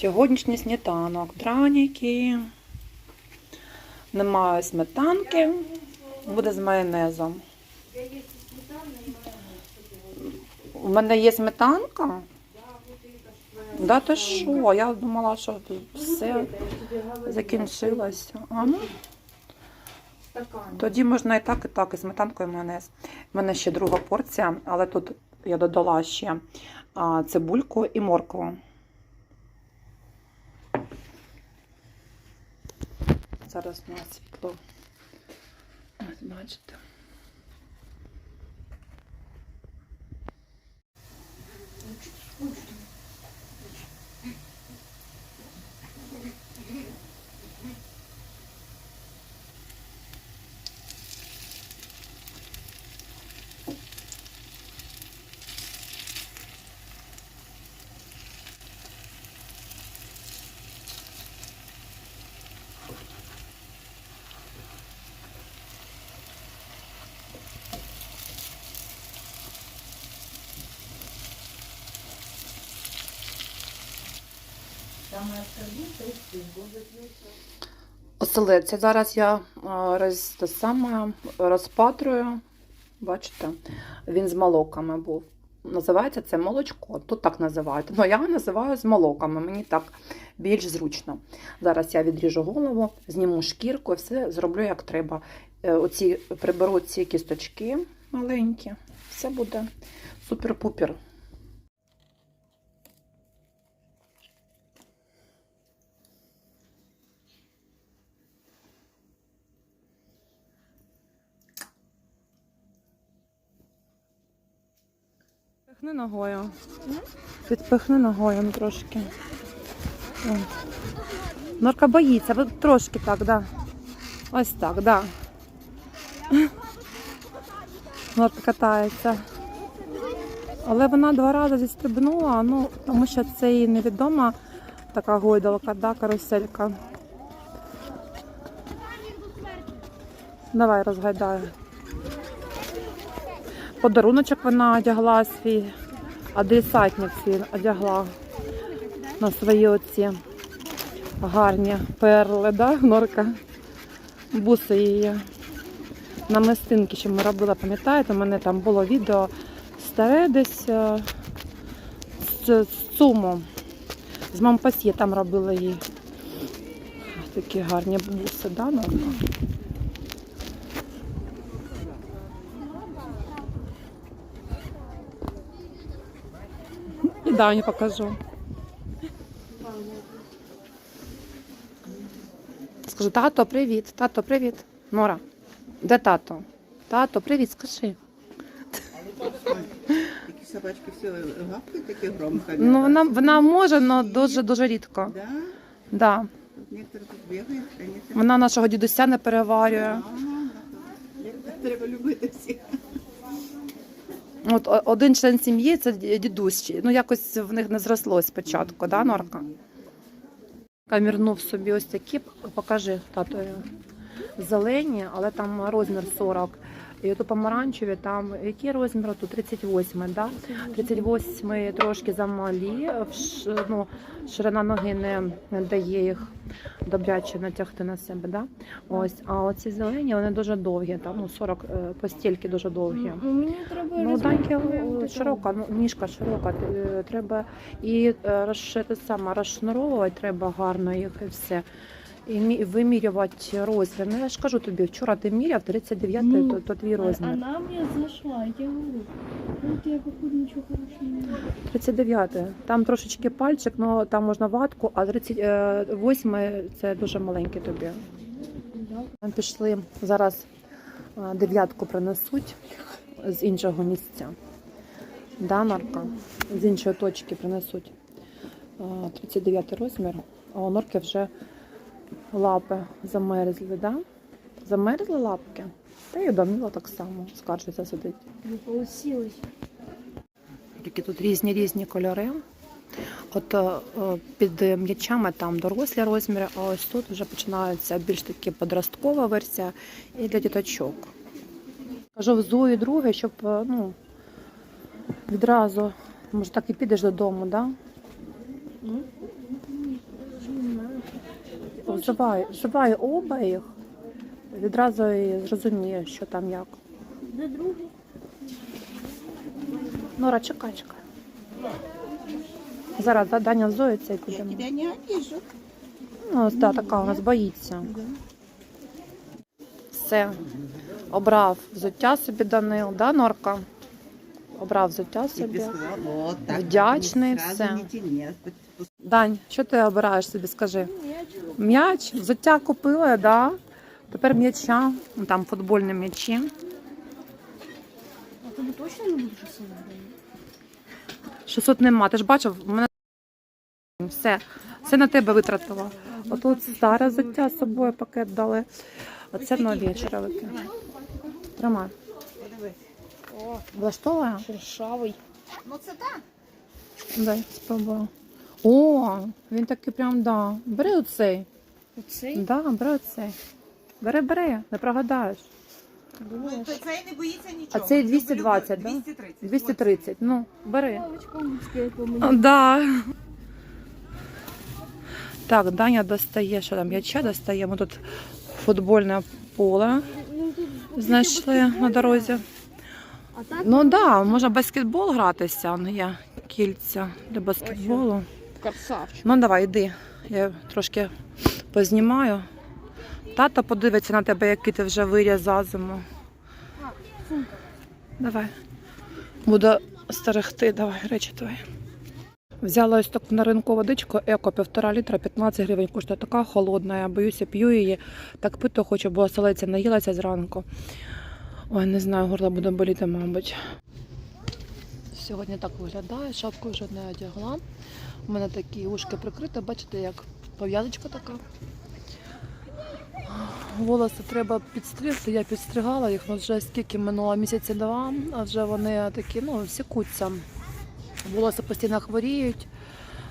Сьогоднішній сніданок. Драніки. Немає сметанки. Буде з майонезом. У мене є сметанка? Да ти що? Я думала, що все закінчилося. А ну, тоді можна і так, і так, і сметанкою, і майонез. У мене ще друга порція, але тут я додала ще цибульку і моркву. Зараз на світло. Ось бачите. Оселедця. Зараз я роз, те саме, розпатрую. Бачите, він з молоками був. Називається це молочко. Тут так називають. Ну, я називаю з молоками, мені так більш зручно. Зараз я відріжу голову, зніму шкірку, все зроблю як треба. Е, Оці приберу ці кісточки маленькі. Все буде супер-пупер. Підпихни ногою. Підпихни ногою ну, трошки. О. Норка боїться, ви трошки так, да. Ось так, да. Норка катається. Але вона два рази зістрибнула, ну, тому що це їй невідома така гойдалка, да, каруселька. Давай розгайдай. Подаруночок вона одягла свій, адресатник свій одягла на свої оці гарні перли, да, норка? Буси її. На мистинки, що ми робили, пам'ятаєте, у мене там було відео старе десь е, з, цуму. З Мампасьє там робили їй. Такі гарні буси, да, норка? Даню покажу. Скажу, тато, привіт. Тато, привіт. Нора. Де тато? Тато, привіт, скажи. Такі собачки все гавкають такі громко. Ну, вона, вона може, але дуже дуже рідко. Да? Да. Тут тут бігають, а некоторые... Вона нашого дідуся не переварює. Ага, Треба любити всіх. От один член сім'ї це дідусь. Ну, якось в них не зрослось спочатку, да, Норка? Камірнув собі ось такі, покажи татові. Зелені, але там розмір 40. І ото помаранчеві, там який розмір? Тут 38, да? 38 трошки замалі, ну, ширина ноги не, дає їх добряче натягти на себе. Да? Ось, а оці зелені, вони дуже довгі, там ну, 40 е, постільки дуже довгі. Ну, мені треба Ну, даньки широка, ну, ніжка широка. е, Треба і е, розшити саме розшнуровувати треба гарно їх і все. І мі- вимірювати розмір. Ну, я ж кажу тобі, вчора ти міряв 39 Ну, то, то твій А- розмір. Она мне зашла, я говорю, вот я походу ничего хорошего не вижу. 39. Там трошечки пальчик, ну там можна ватку, а 38 це дуже маленький тобі. Ми пішли зараз дев'ятку принесуть з іншого місця. Да, Норка? З іншої точки принесуть А, 39 розмір, а у Норки вже лапи замерзли, да? Замерзли лапки? Та й у так само скаржиться сидить. Не получилось. Такі тут різні різні кольори. От е, під м'ячами там дорослі розміри, а ось тут вже починається більш таки подросткова версія і для діточок. Кажу в Зої друге, щоб е, ну, відразу, може так і підеш додому, да? Ну, Вживай, вживай оба їх. Відразу і зрозумієш, що там як. Де другий? Нора, чекай, чекай. Зараз да, Даня зоється і Я підемо. тебя не обижу. Ну, ось да, така у нас боїться. Все. Обрав взуття собі Данил, да, Норка? Обрав взуття собі. Вдячний, все. Дань, що ти обираєш собі, скажи? М'яч. Взуття купила, да. Тепер м'яча, Ну, там футбольні м'ячі. А тобі точно не будеш сильно грати? 600 нема. Ти ж бачив, в мене все, все на тебе витратила. Отут старе взуття з собою пакет дали. Оце нові черевики. Тримай. Подивись. Влаштовує? шершавий. Ну це так. Дай спробую. О, він такий прям, да. Бери оцей. Оцей? Да, бери оцей. Бери, бери, не прогадаєш. Цей не боїться нічого. А цей 220, да? 230. 230. Ну, бери. Да. Так, Даня достає, що там м'яча достає. Ми тут футбольне поле Ну, знайшли на дорозі. Ну так, да, можна баскетбол гратися. Ну, є кільця для баскетболу. Красавчик. Ну давай, йди. Я трошки познімаю. Тато подивиться на тебе, який ти вже виріс за зиму. Давай. Буду стерегти, давай, речі твої. Взяла ось таку на ринку водичку, еко, півтора літра, 15 гривень коштує. Така холодна, я боюся, п'ю її. Так пити хочу, бо оселеця наїлася зранку. Ой, не знаю, горло буде боліти, мабуть. Сьогодні так виглядає, шапку вже не одягла. У мене такі ушки прикриті, бачите, як пов'язочка така. Волоси треба підстригти, я підстригала їх ну, вже скільки минуло місяці два, а вже вони такі, ну, сікуться. Волоси постійно хворіють,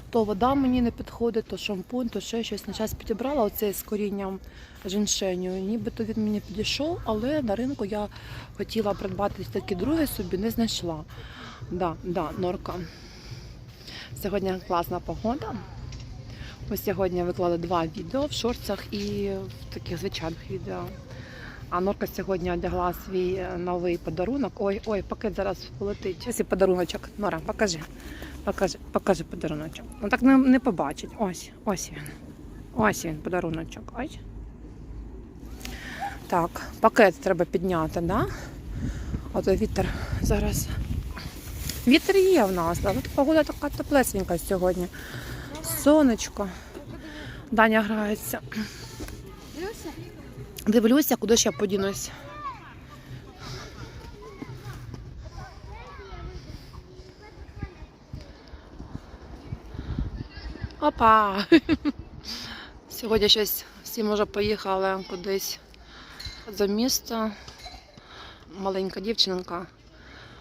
то вода мені не підходить, то шампунь, то ще щось. На час підібрала оцей з корінням женьшеню. І Нібито він мені підійшов, але на ринку я хотіла придбати такий другий собі, не знайшла. Да, да, норка. Сьогодні класна погода. Ось сьогодні виклали два відео в шорцах і в таких звичайних відео. А Норка сьогодні одягла свій новий подарунок. Ой, ой, пакет зараз полетить. Ось і подаруночок. Нора, покажи. Покажи, покажи подаруночок. Ну так не, не побачить. Ось, ось він. Ось він, подаруночок. Ось. Так, пакет треба підняти, да? А то вітер зараз. Вітер є в нас, да? Тут погода така теплесенька сьогодні. Сонечко. Даня грається. Дивлюся, куди я подінусь. Опа! Сьогодні щось всі може поїхали кудись за місто. Маленька дівчинка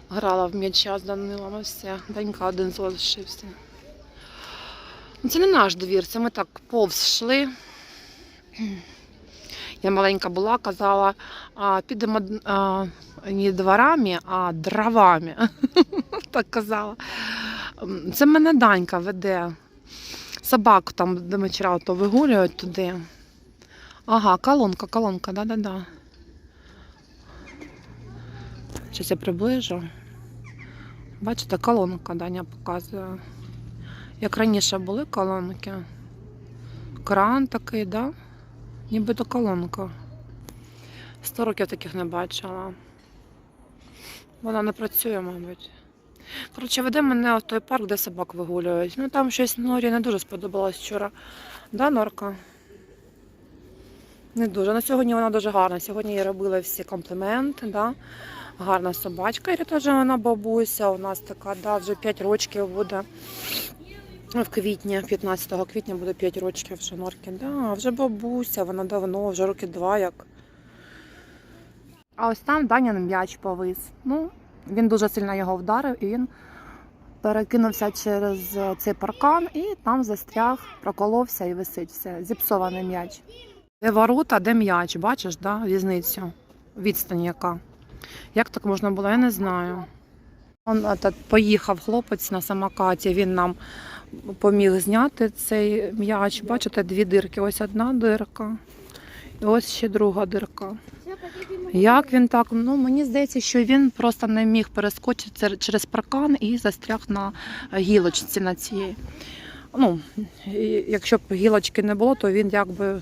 грала в м'яча з Данилом і все. Данька один залишився. Ну, Це не наш двір, це ми так повз йшли. Я маленька була, казала, а, підемо а, не дворами, а дровами. так казала. Це мене Данька веде. Собаку там, де ми вчора то вигулюють туди. Ага, колонка, колонка, да-да-да. Щось я приближу. Бачите, колонка Даня показує. Як раніше були колонки. Кран такий, да? Нібито колонка. Сто років таких не бачила. Вона не працює, мабуть. Коротше, веде мене в той парк, де собак вигулюють. Ну там щось Норі не дуже сподобалось вчора. Да, Норка? Не дуже. На сьогодні вона дуже гарна. Сьогодні їй робили всі компліменти. Да? Гарна собачка. І теж вона бабуся. У нас така, да, вже 5 років буде. В квітні, 15 квітня буде 5 років вже Норки. Да, вже бабуся, вона давно, вже роки два як. А ось там Даня м'яч повис. Ну, він дуже сильно його вдарив і він перекинувся через е, цей паркан і там застряг, проколовся і висить все. Зіпсований м'яч. Де ворота, де м'яч, бачиш, да, різницю? Відстань яка. Як так можна було, я не знаю. Он этот, поїхав хлопець на самокаті, він нам поміг зняти цей м'яч. Бачите, дві дирки. Ось одна дирка, і ось ще друга дирка. Як він так? Ну мені здається, що він просто не міг перескочити через паркан і застряг на гілочці на цій. Ну, якщо б гілочки не було, то він якби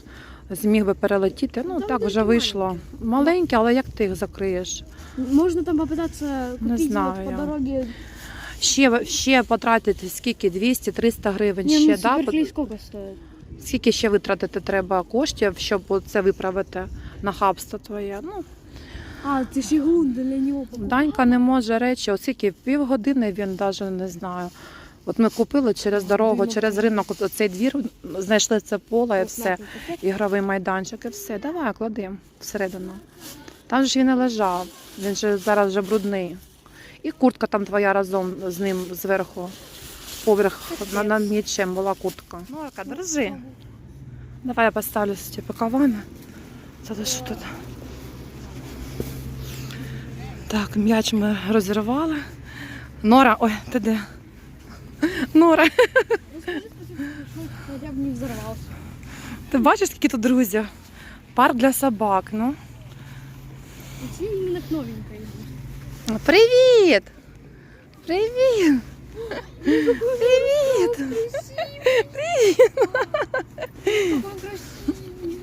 зміг би перелетіти. Ну Там так вже такі вийшло. Маленькі, але як ти їх закриєш? Можно там попытаться Не купить знаю вот по я. дороге. Ще, ще потратити скільки? 200-300 гривень Не, ще, ну да? суперклей сколько стоит? Скільки ще витратити треба коштів, щоб це виправити нахабство твоє? Ну, А, ты секунды для него покупал. Данька не може речі, оскільки півгодини він навіть не знаю. От ми купили через дорогу, через ринок цей двір, знайшли це поле і все, ігровий майданчик і все. Давай, клади всередину. Там же ж він і лежав, він же зараз вже брудний. І куртка там твоя разом з ним зверху. Поверх на- над м'ячем була куртка. Ну, яка, держи. Давай я поставлю пакування. Це що тут? Так, м'яч ми розірвали. Нора, ой, ти де? Нора, Скажи спасибо, что хотя бы не взорвался. ти бачиш, скільки тут друзів? Парк для собак, ну. Идти именно к новенькой. Привіт! Привіт! Привіт! Какой он красивый.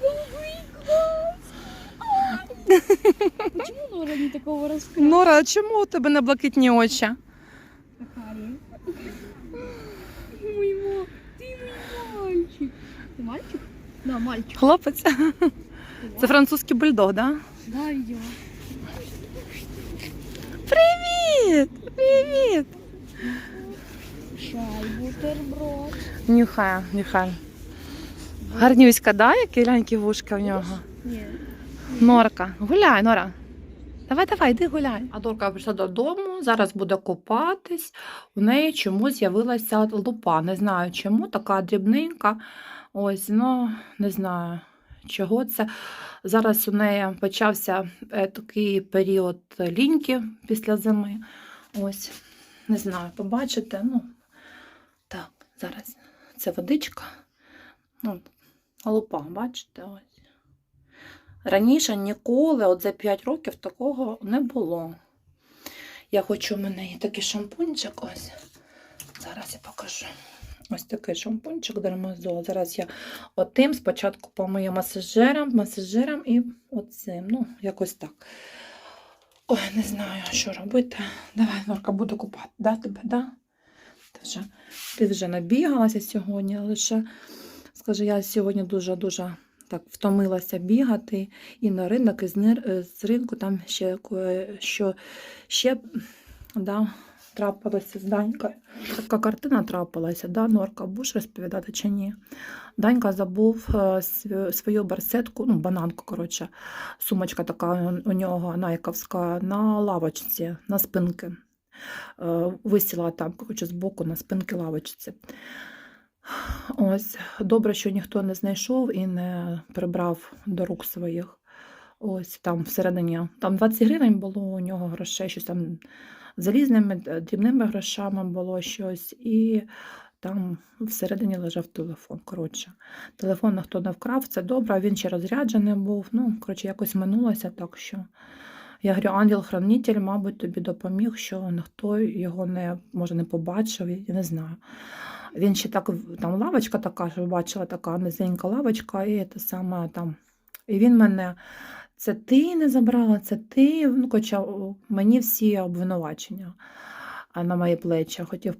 Голубый глаз. Почему Нора не такого рассказа? Нора, а чому у тебе не блакитні очі? Какая? Мой ма- Ты мой мальчик. Ты мальчик? Да, мальчик. Хлопець? Це французький бульдог, да? Да, идем. Привіт! Привіт! Шай, бутерброд. Нюхає, нюхає. Гарнюська, да? Які глянькі вушка в нього. Нет. Норка, гуляй, Нора. Давай, давай, йди гуляй. А Дорка прийшла додому, зараз буде купатись. У неї чомусь з'явилася лупа. Не знаю чому, така дрібненька. Ось, ну, не знаю, чого це. Зараз у неї почався е, такий період ліньки після зими. Ось, не знаю, побачите. Ну, так, зараз це водичка. Ну, лупа, бачите, ось. Раніше ніколи, от за 5 років, такого не було. Я хочу, у мене є такий шампунчик. Ось. Зараз я покажу. Ось такий шампунчик дермазол. Зараз я отим спочатку помию масажером, масажером і оцим. Ну, якось так. Ой, не знаю, що робити. Давай, Норка, буду купати. Да, тебе, да? Ти вже, ти вже набігалася сьогодні, лише скажу, я сьогодні дуже-дуже так втомилася бігати і на ринок, і з, е, ринку там ще що ще да, трапилося з Данькою. Така картина трапилася, да, Норка, будеш розповідати чи ні? Данька забув е, свою барсетку, ну, бананку, коротше, сумочка така у- у нього найковська на лавочці, на спинки. Е, Висіла там, коротше, збоку на спинки лавочці. Ось, добре, що ніхто не знайшов і не прибрав до рук своїх. Ось там всередині, там 20 гривень було у нього грошей, щось там залізними, е, дрібними грошами було щось, і там всередині лежав телефон. Коротше, телефон ніхто не вкрав, це добре, він ще розряджений був. Ну, коротше, якось минулося, так що. Я говорю, ангел-хранитель, мабуть, тобі допоміг, що ніхто його не може не побачив, я не знаю. Він ще так, там лавочка така, що бачила, така низенька лавочка, і те саме там. І він мене, це ти не забрала, це ти. Ну, хоча мені всі обвинувачення на мої плечі хотів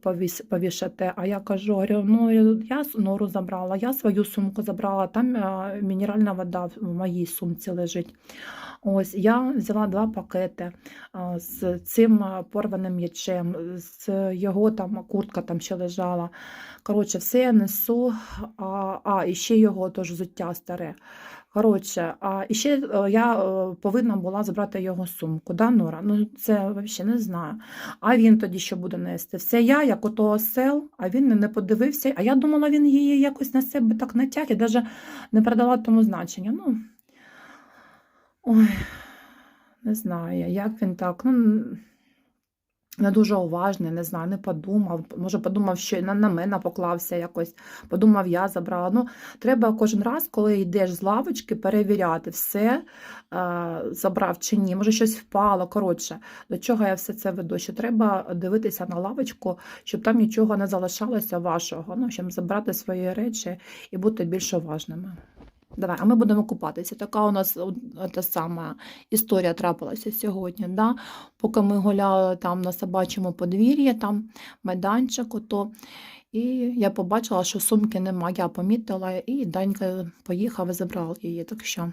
повішати. А я кажу, говорю, ну я нору забрала, я свою сумку забрала, там е, мінеральна вода в моїй сумці лежить. Ось я взяла два пакети з цим порваним м'ячем, з його там куртка там ще лежала. Коротше, все я несу, а, а і ще його теж взуття старе. Коротше, а і ще е, я е, повинна була забрати його сумку, да, Нора? Ну це взагалі не знаю. А він тоді що буде нести? Все я, як ото осел, а він не- подивився. А я думала, він її якось на себе так натяг і навіть не передала тому значення. Ну, ой, не знаю, як він так. Ну, не дуже уважний, не знаю, не подумав. Може, подумав, що на, на мене поклався якось, подумав, я забрала. Ну, треба кожен раз, коли йдеш з лавочки, перевіряти, все е, забрав чи ні. Може, щось впало. Коротше, до чого я все це веду? Що треба дивитися на лавочку, щоб там нічого не залишалося вашого, ну, щоб забрати свої речі і бути більш уважними. Давай, а ми будемо купатися. Така у нас та сама історія трапилася сьогодні. Да? Поки ми гуляли там на собачому подвір'ї, там майданчик, то і я побачила, що сумки нема. Я помітила, і Данька поїхав і забрав її. Так що.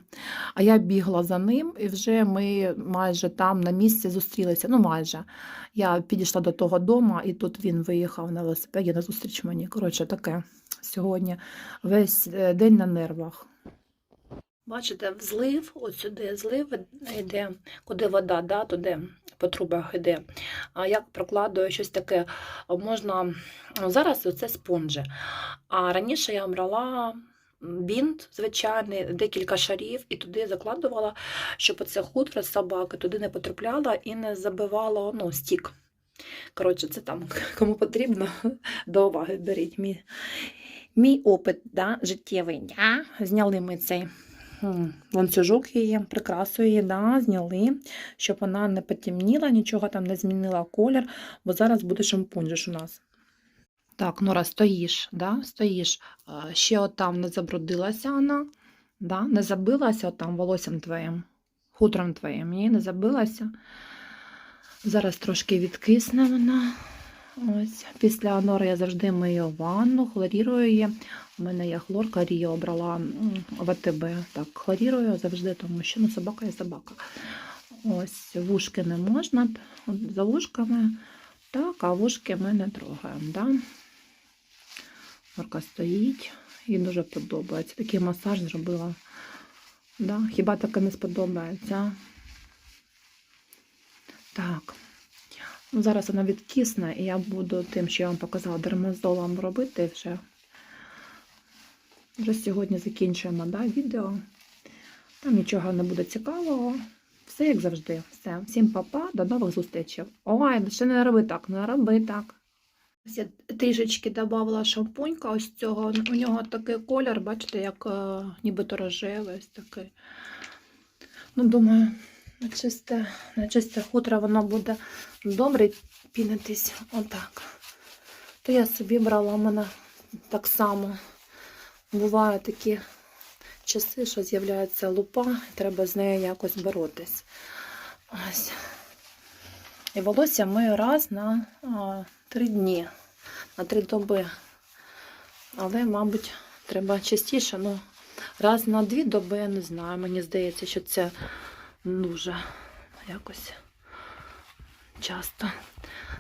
А я бігла за ним, і вже ми майже там на місці зустрілися. Ну, майже. Я підійшла до того дому, і тут він виїхав на велосипеді на зустріч мені. Коротше, таке сьогодні весь е, день на нервах. Бачите, взлив, от сюди злив йде, куди вода, да, туди по трубах йде. А як прокладую щось таке, можна. Зараз це спонжі. А раніше я брала бінт звичайний, декілька шарів, і туди закладувала, щоб оце хутро з собаки туди не потрапляло і не забивало ну, стік. Коротше, це там кому потрібно, до уваги беріть. Мій, мій опит да, життєвий. Да? Зняли ми цей ланцюжок її, прикрасу її, да, зняли, щоб вона не потемніла, нічого там не змінила колір, бо зараз буде шампунь у нас. Так, Нора, стоїш, да? стоїш. Е, Ще отам не забрудилася вона, да? не забилася отам волоссям твоїм, хутром твоїм, ні, не забилася. Зараз трошки відкисне вона. Ось. Після нори я завжди мию ванну, хлорірую її. У мене є хлорка, Ріо обрала м, в АТБ. Так, хлорірую завжди, тому що ну, собака є собака. Ось вушки не можна. За вушками. Так, а вушки ми не трогаємо. Да? Норка стоїть. Їй дуже подобається. Такий масаж зробила. Да? Хіба таке не сподобається? Так. Ну, зараз вона відкисне, і я буду тим, що я вам показала, дермазолом робити вже. Вже сьогодні закінчуємо да, відео. Там нічого не буде цікавого. Все як завжди. Все. Всім па-па, до нових зустрічей. Ой, ще не роби так, не роби так. Ось я трішечки додавала шампунька ось цього. У нього такий колір, бачите, як е, нібито рожевий, ось такий. Ну, думаю, на чисте, на чисте хутро воно буде добре пінитись. Отак. То я собі брала в мене так само. Бувають такі часи, що з'являється лупа, і треба з нею якось боротись. Ось. І волосся мию раз на а, три дні, на три доби. Але, мабуть, треба частіше, ну, раз на дві доби, я не знаю. Мені здається, що це дуже якось часто.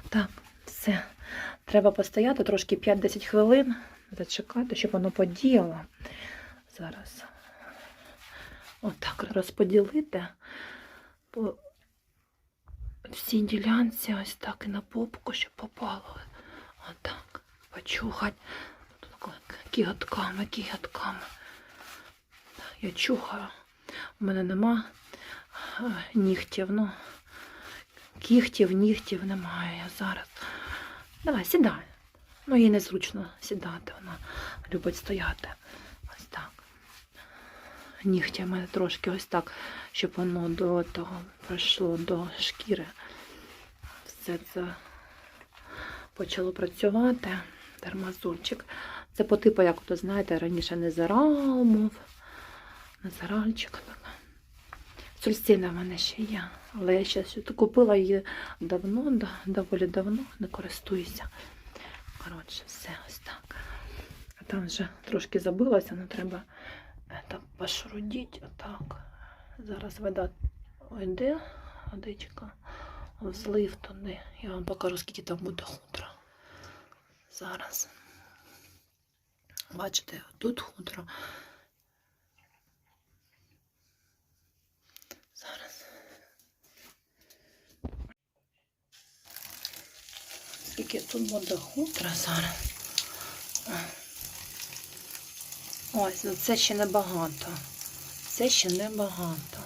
Так, все. Треба постояти трошки 5-10 хвилин, зачекати, щоб воно подіяло. Зараз отак розподілити по всій ділянці, ось так і на попку, щоб попало. Отак. Почухати. Тут кіготками, кіготками. Я чухаю. У мене нема нігтів. Ну, кігтів, нігтів немає зараз. Давай, сідай. Ну, їй незручно сідати, вона любить стояти. Ось так. Нігтями трошки ось так, щоб воно до того пройшло до шкіри. Все це почало працювати. Термазурчик. Це по типу, як то знаєте, раніше не зарал був. Не заральчик така. Сульстина в мене ще є. Але я ще купила її давно, доволі давно, не користуюся. Коротше, все ось так. А там вже трошки забилося, але треба это, пошрудіть отак. Зараз вода йде, водичка, злив туди. Я вам покажу, скільки там буде хутра. Зараз. Бачите, тут хутро. Скільки тут буде хутра зараз. Ось, ну це ще небагато. Це ще небагато.